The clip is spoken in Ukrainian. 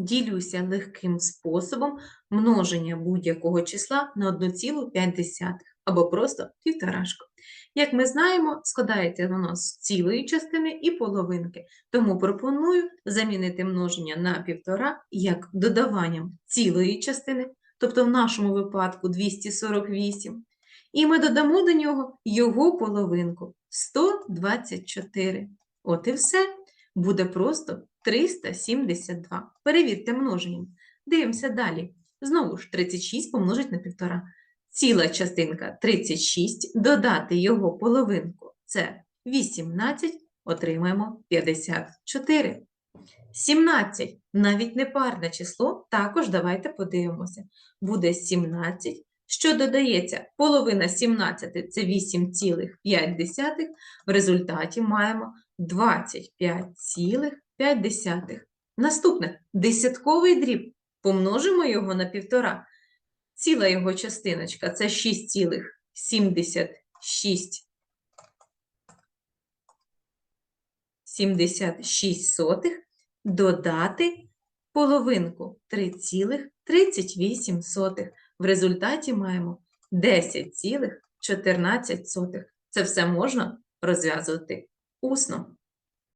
Ділюся легким способом множення будь-якого числа на 1,5 або просто півторашку. Як ми знаємо, складається воно з цілої частини і половинки, тому пропоную замінити множення на півтора як додаванням цілої частини, тобто в нашому випадку 248, і ми додамо до нього його половинку 124. От і все. Буде просто 372. Перевірте множенням. Дивимося далі. Знову ж 36 помножить на півтора. Ціла частинка 36, додати його половинку – це 18, отримаємо 54. 17, навіть не парне число, також давайте подивимося. Буде 17, що додається половина 17 – це 8,5, в результаті маємо 25,5. Наступне десятковий дріб. Помножимо його на півтора. Ціла його частиночка це 6,76 76 сотих, додати половинку 3,38 сотих. В результаті маємо 10,14. Це все можна розв'язувати усно.